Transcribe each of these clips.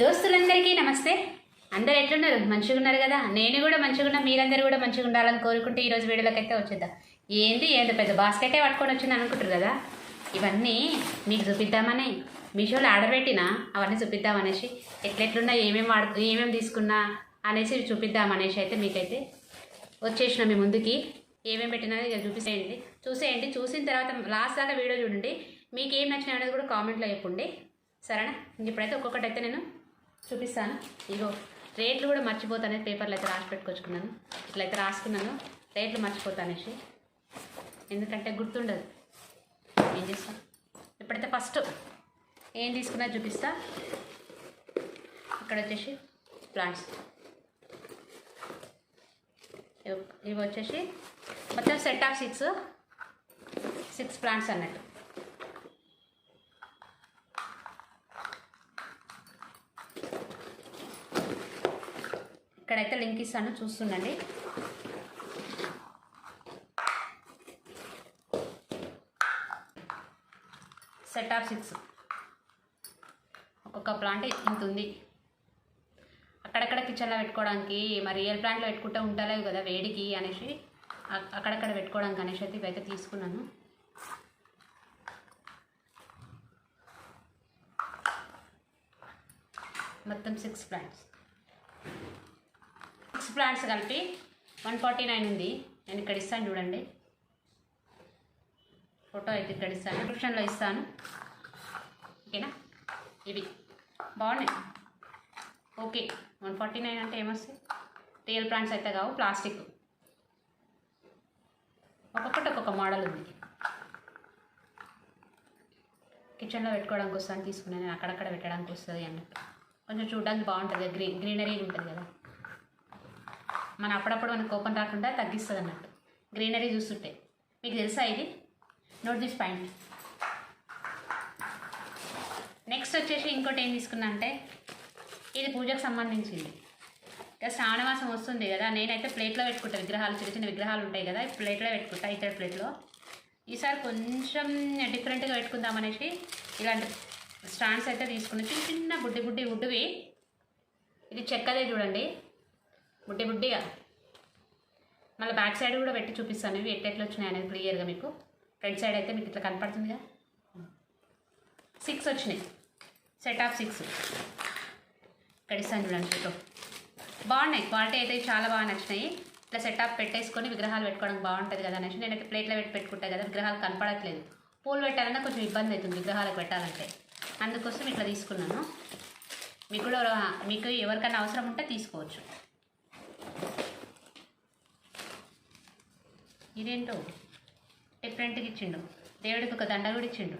దోస్తులందరికీ నమస్తే. అందరు ఎట్లున్నారు? మంచిగా ఉన్నారు కదా? నేను కూడా మంచిగా ఉన్నా మీరందరూ కూడా మంచిగా ఉండాలని కోరుకుంటే ఈరోజు వీడియోలోకి అయితే వచ్చేద్దాం. ఏంది ఏంది పెద్ద బాస్కెటే పట్టుకొని వచ్చింది అనుకుంటారు కదా? ఇవన్నీ మీకు చూపిద్దామని. మీషోలో ఆర్డర్ పెట్టినా అవన్నీ చూపిద్దామనేసి ఎట్లెట్లున్నా ఏమేమి వాడు ఏమేమి తీసుకున్నా అనేసి చూపిద్దామనేసి అయితే మీకైతే వచ్చేసిన మీ ముందుకి ఏమేమి పెట్టినా చూపిసేయండి. చూసేయండి. చూసిన తర్వాత లాస్ట్ దాకా వీడియో చూడండి. మీకు ఏం నచ్చినాయి అనేది కూడా కామెంట్లో చెప్పండి. సరేనా? ఇప్పుడైతే ఒక్కొక్కటి అయితే నేను చూపిస్తాను. ఇగో రేట్లు కూడా మర్చిపోతానే పేపర్లు అయితే రాసి పెట్టుకొచ్చుకున్నాను. ఇట్లా అయితే రాసుకున్నాను. రేట్లు మర్చిపోతానేసి. ఎందుకంటే గుర్తుండదు. ఏం చేస్తాం? ఇప్పుడైతే ఫస్ట్ ఏం తీసుకున్నా చూపిస్తా. ఇక్కడ వచ్చేసి ప్లాంట్స్. ఇవి వచ్చేసి మొత్తం set of six six plants అన్నట్టు. ఇక్కడైతే లింక్ ఇస్తాను చూస్తుండండి. సెట్ ఆఫ్ సిక్స్ ఒక్కొక్క ప్లాంట్ ఇంత ఉంది. అక్కడక్కడ కిచెన్లో పెట్టుకోవడానికి మరి రియల్ ప్లాంట్లో పెట్టుకుంటూ ఉంటలేవు కదా వేడికి అనేసి అక్కడక్కడ పెట్టుకోవడానికి అనేసి అయితే ఇవైతే తీసుకున్నాను. మొత్తం సిక్స్ ప్లాంట్స్ ప్లాంట్స్ కలిపి వన్ ఫార్టీ నైన్ ఉంది. నేను ఇక్కడ ఇస్తాను చూడండి. ఫోటో అయితే ఇక్కడ ఇస్తాను. డిస్క్రిప్షన్లో ఇస్తాను. ఓకేనా? ఇవి. బాగున్నాయి. ఓకే. వన్ ఫార్టీ నైన్ అంటే ఏమొస్తాయి? రియల్ ప్లాంట్స్ అయితే కావు ప్లాస్టిక్ ఒక్కొక్కటి ఒక్కొక్క మోడల్ ఉంది. కిచెన్లో పెట్టుకోవడానికి వస్తాను తీసుకున్నాను నేను అక్కడక్కడ పెట్టడానికి వస్తుంది అన్నట్టు. కొంచెం చూడడానికి బాగుంటుంది గ్రీ గ్రీనరీ ఉంటుంది కదా. మన అప్పుడప్పుడు మనకు కోపం రాకుండా తగ్గిస్తుంది అన్నట్టు గ్రీనరీ చూస్తుంటే. మీకు తెలుసా ఇది? నోట్ దిస్ పాయింట్ నెక్స్ట్ వచ్చేసి ఇంకోటి ఏం తీసుకున్నా అంటే ఇది పూజకు సంబంధించింది. ఇంకా శ్రావణమాసం వస్తుంది కదా నేనైతే ప్లేట్లో పెట్టుకుంటా విగ్రహాలు చిన్న చిన్న విగ్రహాలు ఉంటాయి కదా ప్లేట్లో పెట్టుకుంటా ఇతర ప్లేట్లో. ఈసారి కొంచెం డిఫరెంట్గా పెట్టుకుందాం అనేసి ఇలాంటి స్టాండ్స్ అయితే తీసుకున్నాం. చిన్న చిన్న బుడ్డి బుడ్డి వుడ్డువి ఇది చెక్కదే చూడండి. బుడ్డి బుడ్డిగా. మళ్ళీ బ్యాక్ సైడ్ కూడా పెట్టి చూపిస్తాను. ఇవి ఎట్లెట్లు వచ్చినాయి అనేది క్లియర్గా మీకు. ఫ్రంట్ సైడ్ అయితే మీకు ఇట్లా కనపడుతుందిగా. సిక్స్ వచ్చినాయి. సెట్ ఆఫ్ సిక్స్ ఇక్కడ ఇస్తాను చూడండి ఫోటో బాగున్నాయి. క్వాలిటీ అయితే చాలా బాగా నచ్చినాయి. ఇట్లా సెట్ ఆఫ్ పెట్టేసుకొని విగ్రహాలు పెట్టుకోవడానికి బాగుంటుంది కదా అనేసి. నేనైతే ప్లేట్లో పెట్టి పెట్టుకుంటా కదా. విగ్రహాలు కనపడట్లేదు. పూలు పెట్టాలన్నా కొంచెం ఇబ్బంది అవుతుంది విగ్రహాలకు పెట్టాలంటే. అందుకోసం ఇట్లా తీసుకున్నాను. మీకు కూడా మీకు ఎవరికైనా అవసరం ఉంటే తీసుకోవచ్చు. ఇదేంటో? డిఫరెంట్గా ఇచ్చిండు. దేవుడికి ఒక దండ కూడా ఇచ్చిండు.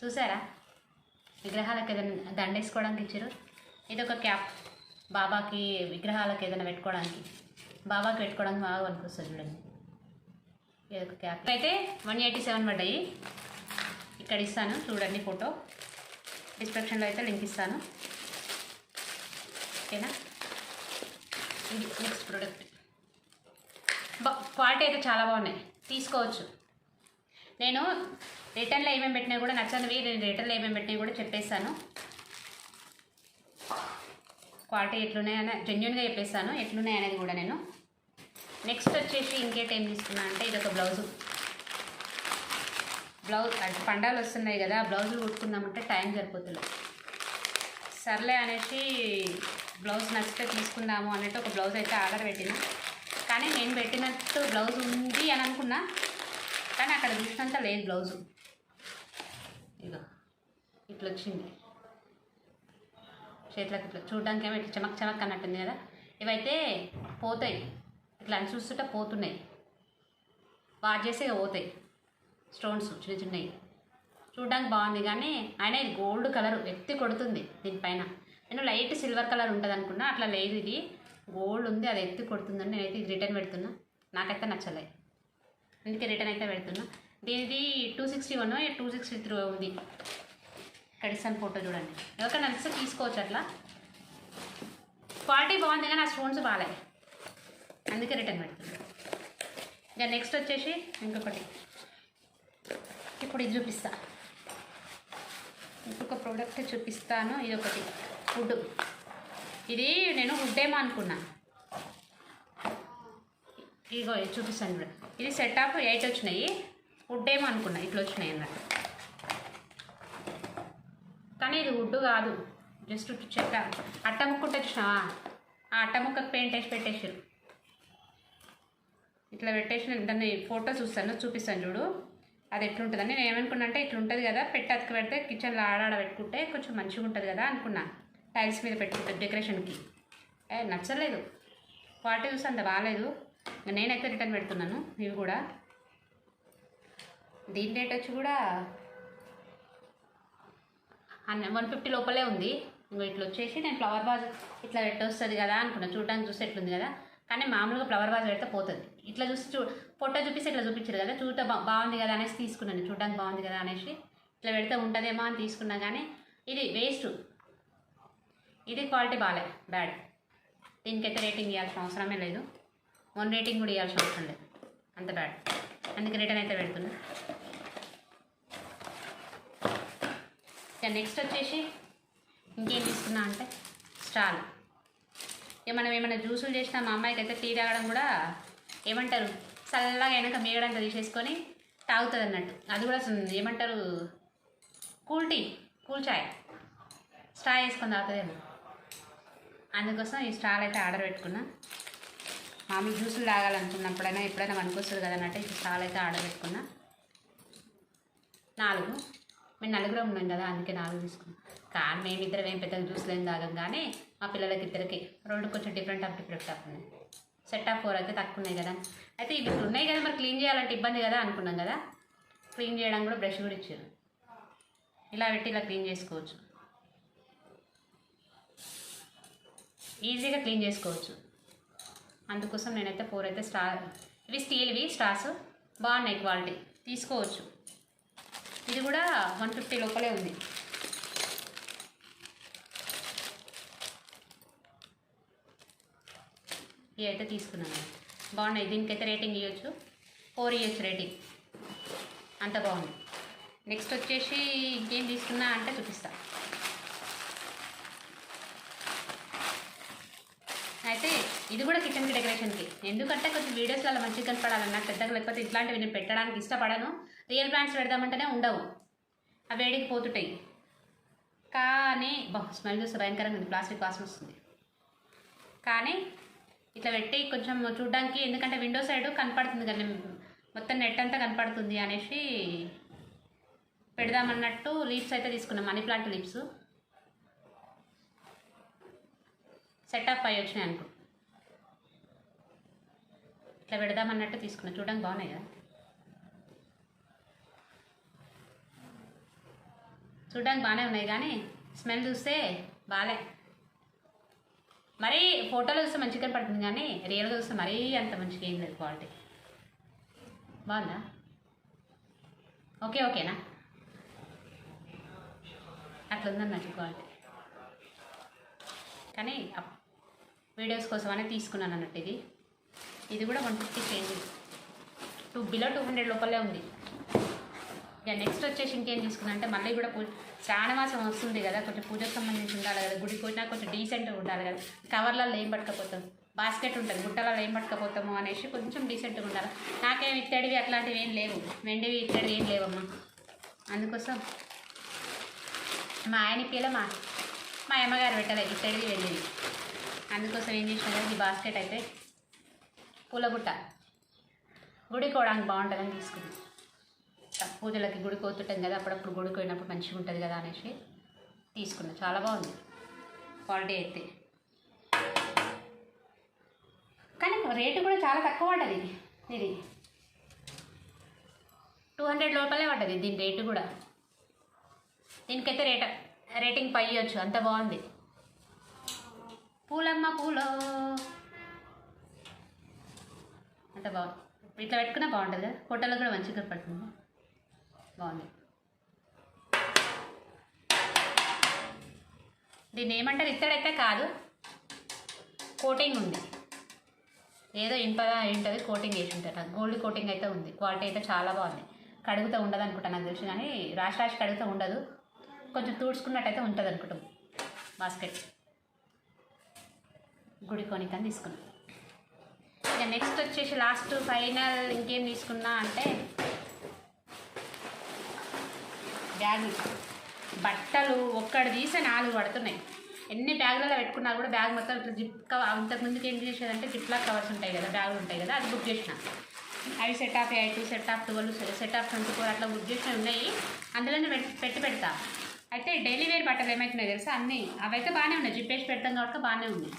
చూసారా? విగ్రహాలకు ఏదైనా దండ వేసుకోవడానికి ఇచ్చారు. ఇది ఒక క్యాప్. బాబాకి విగ్రహాలకు ఏదైనా పెట్టుకోవడానికి. బాబాకి పెట్టుకోవడానికి బాగా అనిపిస్తుంది చూడండి. ఇది ఒక క్యాప్. అయితే వన్ ఎయిటీ సెవెన్ పడ్డాయి. ఇక్కడ ఇస్తాను. చూడండి ఫోటో. డిస్క్రిప్షన్లో అయితే లింక్ ఇస్తాను. ఓకేనా? ఇది నెక్స్ట్ ప్రోడక్ట్. క్వాలిటీ అయితే చాలా బాగున్నాయి. తీసుకోవచ్చు. నేను రిటర్న్లో ఏమేమి పెట్టినా కూడా నచ్చనివి నేను రిటర్న్లో ఏమేమి పెట్టినా కూడా చెప్పేస్తాను. క్వాలిటీ ఎట్లున్నాయని జెన్యున్గా చెప్పేస్తాను ఎట్లున్నాయి అనేది కూడా నేను. నెక్స్ట్ వచ్చేసి ఇంకేట్ ఏం తీసుకున్నా అంటే ఇది ఒక బ్లౌజు. బ్లౌజ్ అంటే పండాలు వస్తున్నాయి కదా బ్లౌజులు కుట్టుకుందామంటే టైం సరిపోతుంది. సర్లే అనేసి బ్లౌజ్ నచ్చితే తీసుకుందాము అన్నట్టు ఒక బ్లౌజ్ అయితే ఆర్డర్ పెట్టిన. కానీ నేను పెట్టినట్టు బ్లౌజ్ ఉంది అని అనుకున్నా. కానీ అక్కడ చూసినంత లేదు బ్లౌజు. ఇక ఇట్లా వచ్చింది. చేతులకు ఇట్లా చూడడానికి ఏమో ఇట్లా చమక్ చమక్ అన్నట్టుంది కదా. ఇవైతే పోతాయి. ఇట్లా అని చూస్తుంటే పోతున్నాయి. వాట్ చేసే పోతాయి. స్టోన్స్ చిన్న చిన్నవి. చూడడానికి బాగుంది కానీ ఆయన ఇది గోల్డ్ కలర్ ఎత్తి కొడుతుంది దీనిపైన. నేను లైట్ సిల్వర్ కలర్ ఉంటుంది అనుకున్నా అట్లా లేదు ఇది. గోల్డ్ ఉంది అది ఎత్తి కొడుతుందని నేనైతే ఇది రిటర్న్ పెడుతున్నా. నాకైతే నచ్చలే. అందుకే రిటర్న్ అయితే పెడుతున్నా. దీనిది two sixty one two sixty three ఉంది. కడిసన్ ఫోటో చూడండి. ఎవరికైనా నచ్చితే తీసుకోవచ్చు అట్లా. క్వాలిటీ బాగుంది కానీ ఆ స్టోన్స్ బాగాలే అందుకే రిటర్న్ పెడుతున్నా. ఇక నెక్స్ట్ వచ్చేసి ఇంకొకటి. ఇప్పుడు ఇది చూపిస్తా. ఇంకొక ప్రోడక్ట్ చూపిస్తాను. ఇది ఒకటి ఫుడ్ ఇది నేను ఉడ్డేమో అనుకున్నాను అనుకున్నా. ఇగో ఇది చూపిస్తాను ఇప్పుడు ఇది సెట్ ఆఫ్ ఎయిట్ వచ్చినాయి. వుడ్ ఏమో అనుకున్నా ఇట్లా వచ్చినాయి అన్నట్టు. కానీ ఇది ఉడ్డు కాదు. జస్ట్ చెక్క అట్ట ముక్కుంటే వచ్చినావా ఆ అట్ట ముక్కకు పెయింట్ వేసి పెట్టేసారు ఇట్లా పెట్టేసిన దాన్ని ఫోటో చూస్తాను చూపిస్తాను చూడు. అది ఎట్లుంటుందని. నేను ఏమనుకున్నా అంటే ఇట్లా ఉంటుంది కదా పెట్టి అతికి పెడితే కిచెన్లో ఆడాడ పెట్టుకుంటే కొంచెం మంచిగా ఉంటుంది కదా అనుకున్నా. టైల్స్ మీద పెట్టుకుంటారు డెకరేషన్కి. ఏ నచ్చలేదు. క్వాలిటీ చూస్తే అంత బాగాలేదు. నేనైతే రిటర్న్ పెడుతున్నాను ఇవి కూడా. దీని రేట్ వచ్చి కూడా అన్న వన్ ఫిఫ్టీ లోపలే ఉంది. ఇంకో ఇట్లా వచ్చేసి నేను ఫ్లవర్ వాజ్ ఇట్లా పెట్టొస్తుంది కదా అనుకున్నా చూడడానికి చూస్తే ఎట్లుంది కదా. కానీ మామూలుగా ఫ్లవర్ వాజ్ పెడితే పోతుంది. ఇట్లా చూసి చూ ఫోటో చూపిస్తే ఇట్లా చూపించారు కదా చూడటం బాగుంది కదా అనేసి తీసుకున్నాను. చూడడానికి బాగుంది కదా అనేసి ఇట్లా పెడితే ఉంటుందేమో అని తీసుకున్నా కానీ ఇది వేస్ట్. ఇది క్వాలిటీ బాగాలే బ్యాడ్. దీనికైతే రేటింగ్ ఇవ్వాల్సిన అవసరమే లేదు. వన్ రేటింగ్ కూడా ఇవ్వాల్సిన అవసరం లేదు. అంత బ్యాడ్. అందుకే రిటర్న్ అయితే పెడుతున్నా. ఇక నెక్స్ట్ వచ్చేసి ఇంకేం తీసుకున్నా అంటే స్టాల్. ఇక మనం ఏమైనా జ్యూసులు చేసినా మా అమ్మాయికి అయితే టీ తాగడం కూడా ఏమంటారు? చల్లగా అయినాక మీగడంతా తీసేసుకొని తాగుతుంది అన్నట్టు అది కూడా ఏమంటారు? కూల్ టీ కూల్ చాయ్. స్టా వేసుకొని తాగుతుందేమో. అందుకోసం ఈ స్టాల్ అయితే ఆర్డర్ పెట్టుకున్నా. మామూలు జ్యూసులు తాగాలనుకున్నప్పుడైనా ఎప్పుడైనా వస్తుంది కదనంటే ఈ స్టాల్ అయితే ఆర్డర్ పెట్టుకున్నా. నాలుగు. మేము నలుగురం ఉన్నాం కదా అందుకే నాలుగు తీసుకున్నాం. కానీ మేమిద్దరం ఏం పెద్దగా జ్యూస్లు ఏం తాగం కానీ మా పిల్లలకి ఇద్దరికి రెండు కొంచెం డిఫరెంట్ ఆఫ్ డిఫరెంట్ ఆఫ్ ఉన్నాయి. సెట్ ఆఫ్ ఫోర్ అయితే తక్కువ ఉన్నాయి కదా. అయితే ఇవి ఇప్పుడు ఉన్నాయి కదా మరి క్లీన్ చేయాలంటే ఇబ్బంది కదా అనుకున్నాం కదా. క్లీన్ చేయడం కూడా బ్రష్ కూడా ఇచ్చారు. ఇలా పెట్టి ఇలా క్లీన్ చేసుకోవచ్చు. ఈజీగా క్లీన్ చేసుకోవచ్చు. అందుకోసం నేనైతే ఫోర్ అయితే స్టార్ ఇవి స్టీల్వి స్టార్స్. బాగున్నాయి క్వాలిటీ. తీసుకోవచ్చు. ఇది కూడా వన్ ఫిఫ్టీ లోపలే ఉంది. ఇవి అయితే తీసుకున్నాను. బాగున్నాయి. దీనికైతే రేటింగ్ ఇవ్వచ్చు ఫోర్ ఇయర్స్ రేటింగ్. అంత బాగుంది. నెక్స్ట్ వచ్చేసి ఇంకేం తీసుకున్నా అంటే చూపిస్తాను అయితే ఇది కూడా కిచెన్కి డెకరేషన్కి ఎందుకంటే కొంచెం వీడియోస్లలో మంచిగా కనపడాలన్నా పెద్దగా లేకపోతే ఇట్లాంటివి నేను పెట్టడానికి ఇష్టపడను. రియల్ ప్లాంట్స్ పెడదామంటేనే ఉండవు. ఆ వేడికి పోతుంటాయి. కానీ బా స్మెల్ చూస్తే భయంకరంగా ఉంది. ప్లాస్టిక్ వాసన వస్తుంది. కానీ ఇట్లా పెట్టి కొంచెం చూడడానికి ఎందుకంటే విండో సైడ్ కనపడుతుంది కానీ మొత్తం నెట్ అంతా కనపడుతుంది అనేసి పెడదామన్నట్టు లీవ్స్ అయితే తీసుకున్నాం. మనీ ప్లాంట్ లీవ్స్ సెట్ అయ్యి వచ్చినాయి అనుకో. ఇట్లా పెడదామన్నట్టు తీసుకున్నా. చూడడానికి బాగున్నాయి? కదా చూడడానికి బాగానే ఉన్నాయి కానీ స్మెల్ చూస్తే బాగాలే మరీ ఫోటోలో చూస్తే మంచిగా కనపడుతుంది కానీ రియల్గా చూస్తే మరీ అంత మంచిగా ఏం లేదు క్వాలిటీ. బాగుందా? ఓకే ఓకేనా? అట్లా ఉందన్నట్టు క్వాలిటీ. కానీ అప్- వీడియోస్ కోసమనే తీసుకున్నాను అన్నట్టు ఇది. ఇది కూడా one fifty change to below two hundred లోపలే ఉంది. ఇక నెక్స్ట్ వచ్చేసి ఇంకేం తీసుకున్నా అంటే మళ్ళీ కూడా పూజ శ్రావణమాసం వస్తుంది కదా కొంచెం పూజకు సంబంధించి ఉండాలి కదా గుడికి పోయినా కొంచెం డీసెంట్గా ఉండాలి కదా. కవర్లలో ఏం పట్టుకపోతాం? బాస్కెట్ ఉంటుంది గుట్టలలో ఏం పట్టుకపోతాము అనేసి కొంచెం డీసెంట్గా ఉండాలి. నాకేం ఇత్తడివి అట్లాంటివి ఏం లేవు. వెండివి ఇత్తడివి ఏం లేవమ్మా. అందుకోసం మా ఆయన పిల్ల మా మా అమ్మగారు పెట్టలేదు ఇత్తడివి వెళ్ళేది అందుకోసం ఏం చేసినా ఈ బాస్కెట్ అయితే పూలగుట్ట. గుడికి పోవడానికి బాగుంటుందని తీసుకున్నాం. పూజలకి గుడి కోతుంటాం కదా అప్పుడప్పుడు గుడికి పోయినప్పుడు మంచిగా ఉంటుంది కదా అనేసి తీసుకున్నా. చాలా బాగుంది. క్వాలిటీ అయితే. కానీ రేటు కూడా చాలా తక్కువ పడ్డది ఇది టూ హండ్రెడ్ లోపలే పడ్డది దీని రేటు కూడా. దీనికైతే రేట రేటింగ్ పై ఇవ్వచ్చు. అంత బాగుంది. పూలమ్మ పూలో అంటే బాగుంది. ఇట్లా పెట్టుకున్నా బాగుంటుంది కదా? హోటల్లో కూడా మంచిగా పడుతుంది బాగుంది. దీన్ని ఏమంటారు? ఇత్తడైతే కాదు. కోటింగ్ ఉంది. ఏదో ఇంపగా ఉంటుంది కోటింగ్ వేసి ఉంటారు. గోల్డ్ కోటింగ్ అయితే ఉంది. క్వాలిటీ అయితే చాలా బాగుంది. కడుగుతూ ఉండదు అనుకుంటా నాకు తెలిసి కానీ రాసి రాసి కడుగుతూ ఉండదు. కొంచెం తుడుచుకున్నట్టయితే ఉంటుంది అనుకుంటాం బాస్కెట్. గుడి కొనికని తీసుకున్నాం. ఇక నెక్స్ట్ వచ్చేసి లాస్ట్ ఫైనల్ ఇంకేం తీసుకున్నా అంటే బ్యాగులు. బట్టలు ఒక్కడ తీసే నాలుగు పడుతున్నాయి. ఎన్ని బ్యాగులలో పెట్టుకున్నా కూడా బ్యాగ్ మొత్తం ఇట్లా జిప్ కవర్ అంతకు ముందుకు ఏం చేసేదంటే జిప్ లాక్ కవర్స్ ఉంటాయి కదా బ్యాగులు ఉంటాయి కదా అది బుక్ చేసిన. అవి set of eight set of twelve set of twenty four అట్లా బుక్ చేసినవి ఉన్నాయి. అందులోనే పెట్టి పెట్టి పెడతా. అయితే డైలీ వేర్ బట్టలు ఏమవుతున్నాయి తెలుసా? అన్నీ. అవైతే బాగానే ఉన్నాయి. జిప్ వేసి పెడతాం కాబట్టి బాగానే ఉన్నాయి.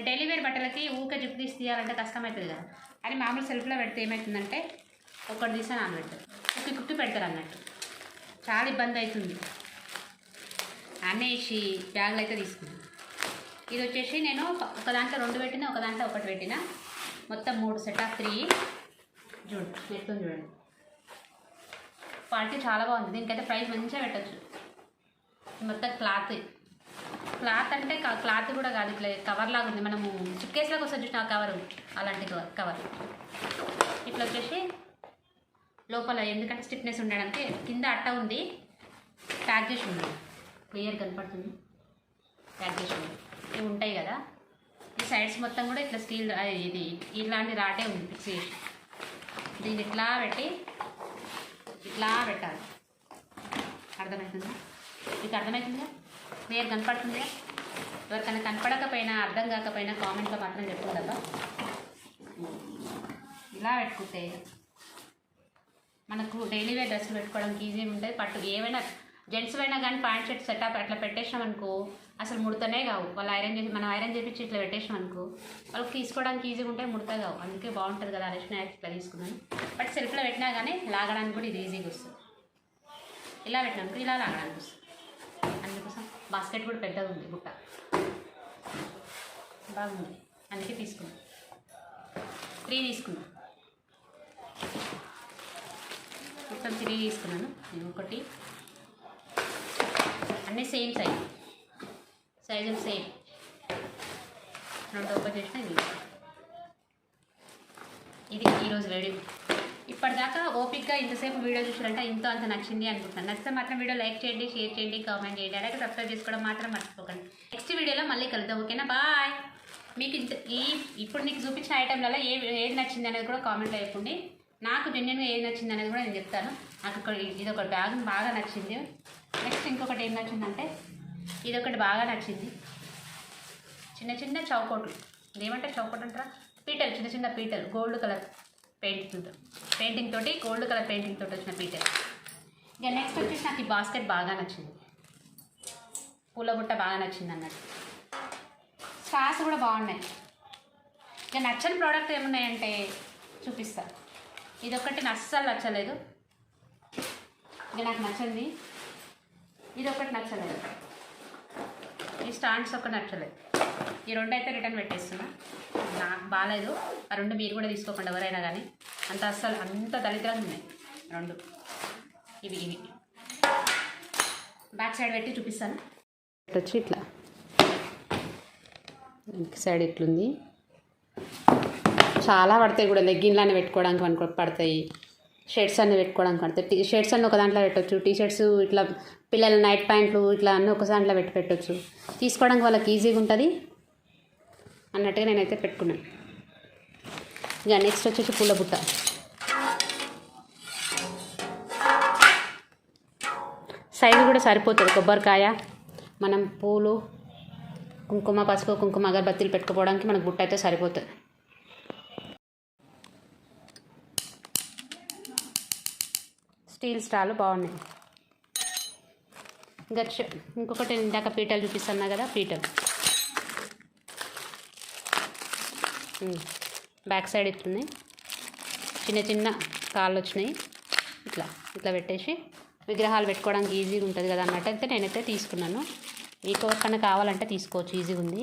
డైలీ వేర్ బట్టలకి ఊకే జిప్ తీసి తీయాలంటే కష్టమవుతుంది కదా. అని మామూలు సెల్ఫ్లో పెడితే ఏమవుతుందంటే ఒకటి తీసా నానబెడతారు. కుక్కి కుక్కి పెడతారు అన్నట్టు. చాలా ఇబ్బంది అవుతుంది. అనేసి బ్యాగులు అయితే తీసుకున్నాను. ఇది వచ్చేసి నేను ఒక- దాంట్లో రెండు పెట్టిన ఒక దాంట్లో ఒకటి పెట్టిన. మొత్తం మూడు సెట్ ఆఫ్ త్రీ. చూడు ఎట్లుంది చూడండి. క్వాలిటీ చాలా బాగుంది. దీనికైతే ప్రైస్ మంచిగా పెట్టచ్చు. మొత్తం క్లాత్. క్లాత్ అంటే క్లాత్ కూడా కాదు ఇట్లా కవర్ లాగా ఉంది. మనము చిక్కేస్లాగా వస్తుంది చూసిన కవర్ అలాంటి కవర్ కవర్ ఇట్లా వచ్చేసి లోపల ఎందుకంటే స్టిఫ్నెస్ ఉండడానికి కింద అట్ట ఉంది. ప్యాక్ చేసి ఉంది క్లియర్ కనపడుతుంది. ప్యాక్ చేసి ఉంది ఇవి ఉంటాయి కదా. ఈ సైడ్స్ మొత్తం కూడా ఇట్లా స్టీల్ ఇది ఇలాంటి రాటే ఉంది ఫిక్స్ చేసి. దీన్ని ఇట్లా పెట్టి ఇట్లా పెట్టాలి. అర్థమవుతుందా మీకు అర్థమవుతుందా క్లియర్ కనపడుతుందా? ఎవరికైనా కనపడకపోయినా అర్థం కాకపోయినా కామెంట్లో మాత్రం చెప్పుకుందా ఇలా పెట్టుకుంటే మనకు డైలీ వేర్ డ్రెస్సులు పెట్టుకోవడానికి ఈజీగా ఉంటుంది పట్టు ఏమైనా జెంట్స్ అయినా కానీ ప్యాంట్ షర్ట్ సెటప్ అట్లా పెట్టేసాం అనుకో అసలు ముడతనే కావు. వాళ్ళు ఐరన్ చేసి మనం ఐరన్ చేపించి ఇట్లా పెట్టేసాం అనుకో వాళ్ళకి తీసుకోవడానికి ఈజీగా ఉంటే ముడత కావు. అందుకే బాగుంటుంది కదా అనేసి నేను ఇట్లా తీసుకున్నాను. బట్ సెల్ఫ్లో పెట్టినా కానీ లాగడానికి కూడా ఇది ఈజీగా వస్తుంది. ఇలా పెట్టినాక ఇలా లాగడానికి వస్తుంది. బాస్కెట్ కూడా పెద్దగా ఉంది బుట్ట. బాగుంది. అందుకే తీసుకున్నాను త్రీ తీసుకున్నాను మొత్తం త్రీ తీసుకున్నాను. ఇది ఒకటి. అన్నీ సేమ్ సైజ్. సైజులు సేమ్. రెండు ఓపెన్ చేసిన ఇది. ఇది ఈరోజు రెడీ. ఇప్పటిదాకా ఓపిక్గా ఇంతసేపు వీడియో చూసారంటే ఇంత అంత నచ్చింది అనుకుంటున్నాను. నచ్చితే మాత్రం వీడియో లైక్ చేయండి షేర్ చేయండి కామెంట్ చేయండి. అలాగే సబ్స్క్రైబ్ చేసుకోవడం మాత్రం మర్చిపోకండి. నెక్స్ట్ వీడియోలో మళ్ళీ కలుద్దాం. ఓకేనా? బాయ్. మీకు ఇంత ఈ ఇప్పుడు నీకు చూపించిన ఐటెంలలో ఏ ఏది నచ్చింది అనేది కూడా కామెంట్లో చెప్పండి. నాకు జెన్యున్గా ఏది నచ్చింది అనేది కూడా నేను చెప్తాను. నాకు ఇక్కడ ఇది ఒక బ్యాగ్ బాగా నచ్చింది. నెక్స్ట్ ఇంకొకటి ఏం నచ్చిందంటే ఇది ఒకటి బాగా నచ్చింది. చిన్న చిన్న చౌకోట్లు. ఏమంటే చౌకోట్ అంటారా? పీటలు చిన్న చిన్న పీటలు. Gold colour. పెయింటింగ్తో పెయింటింగ్ తోటి గోల్డ్ కలర్ పెయింటింగ్ తోటి వచ్చిన పీటర్ ఇక నెక్స్ట్ వచ్చేసి నాకు ఈ బాస్కెట్ బాగా నచ్చింది. పూల బుట్ట బాగా నచ్చింది అన్నట్టు. స్టార్స్ కూడా బాగున్నాయి. ఇక నచ్చని ప్రోడక్ట్ ఏమున్నాయంటే చూపిస్తా. ఇది ఒకటి అస్సలు నచ్చలేదు. ఇక నాకు నచ్చింది. ఇది ఒకటి నచ్చలేదు. ఈ స్టాండ్స్ ఒకటి నచ్చలేదు. ఈ రెండు అయితే రిటర్న్ పెట్టేస్తున్నా. నాకు బాగాలేదు ఆ రెండు మీరు కూడా తీసుకోకుండా ఎవరైనా కానీ. అంత అస్సలు అంత దళితంగా ఉన్నాయి. రెండు. ఇవి ఇవి. బ్యాక్ సైడ్ పెట్టి చూపిస్తాను. వచ్చి ఇట్లా. ఇంక సైడ్ ఇట్లుంది. చాలా పడతాయి కూడా లెగ్గిన్లానే పెట్టుకోవడానికి అనుకో పడతాయి. షర్ట్స్ అన్నీ పెట్టుకోవడానికి పడతాయి. టీ షర్ట్స్ అన్నీ ఒక దాంట్లో పెట్టొచ్చు. టీ షర్ట్స్ ఇట్లా పిల్లల నైట్ ప్యాంట్లు ఇట్లా అన్నీ ఒక దాంట్లో పెట్టి పెట్టొచ్చు. తీసుకోవడానికి వాళ్ళకి ఈజీగా ఉంటుంది. అన్నట్టుగా నేనైతే పెట్టుకున్నాను. ఇక నెక్స్ట్ వచ్చేసి పూల బుట్ట. సైజు కూడా సరిపోతుంది. కొబ్బరికాయ మనం పూలు కుంకుమ పసుపు కుంకుమ అగరబత్తీలు పెట్టుకోవడానికి మనకు బుట్ట అయితే సరిపోతుంది. స్టీల్ స్టాలు బాగున్నాయి. ఇంకా ఇంకొకటి ఇందాక పీటలు చూపిస్తున్నా కదా పీటలు. బ్యాక్ సైడ్ ఇట్లున్నాయి చిన్న చిన్న కాళ్ళు వచ్చినాయి. ఇట్లా ఇట్లా పెట్టేసి విగ్రహాలు పెట్టుకోవడానికి ఈజీగా ఉంటుంది కదా అన్నట్టు. అయితే నేనైతే తీసుకున్నాను. మీకు ఎవరికన్నా కావాలంటే తీసుకోవచ్చు ఈజీగా ఉంది.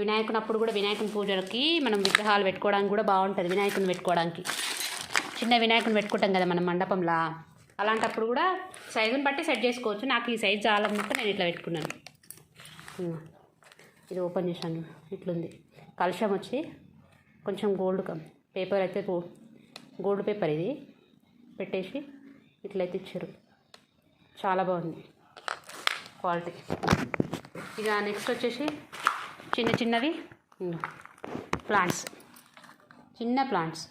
వినాయకుని అప్పుడు కూడా వినాయకుని పూజలకి మనం విగ్రహాలు పెట్టుకోవడానికి కూడా బాగుంటుంది వినాయకుని పెట్టుకోవడానికి. చిన్న వినాయకుని పెట్టుకుంటాం కదా మనం మండపంలా. అలాంటప్పుడు కూడా సైజుని బట్టి సెట్ చేసుకోవచ్చు. నాకు ఈ సైజ్ చాలా నేను ఇట్లా పెట్టుకున్నాను. ఇది ఓపెన్ చేశాను. ఇట్లుంది. కలుషం వచ్చి కొంచెం గోల్డ్ కం- పేపర్ అయితే గోల్డ్ పేపర్ ఇది. పెట్టేసి ఇట్లయితే ఇచ్చారు. చాలా బాగుంది క్వాలిటీ. ఇక నెక్స్ట్ వచ్చేసి చిన్న చిన్నవి ప్లాంట్స్. చిన్న ప్లాంట్స్.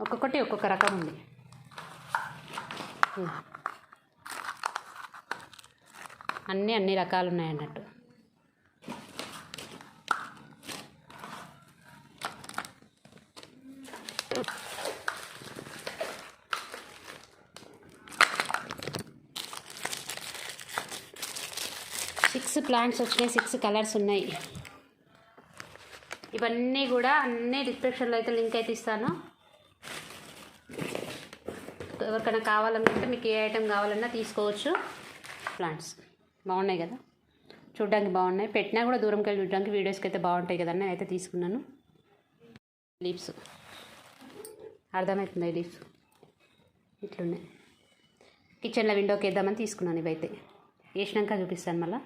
ఒక్కొక్కటి ఒక్కొక్క రకం ఉంది. అన్నీ అన్ని రకాలు ఉన్నాయి అన్నట్టు సిక్స్ ప్లాంట్స్ వచ్చినాయి సిక్స్ కలర్స్ ఉన్నాయి. ఇవన్నీ కూడా అన్నీ డిస్క్రిప్షన్లో అయితే లింక్ అయితే ఇస్తాను. ఎవరికైనా కావాలనుకుంటే మీకు ఏ ఐటెం కావాలన్నా తీసుకోవచ్చు. ప్లాంట్స్ బాగున్నాయి కదా? చూడడానికి బాగున్నాయి. పెట్టినా కూడా దూరంకి వెళ్ళి చూడడానికి వీడియోస్కి అయితే బాగుంటాయి కదా నేను అయితే తీసుకున్నాను. లీవ్స్. అర్థమవుతుంది లీవ్స్? ఇట్లున్నాయి. కిచెన్లో విండోకి వేద్దామని తీసుకున్నాను ఇవైతే. వేసినాక చూపిస్తాను మళ్ళీ.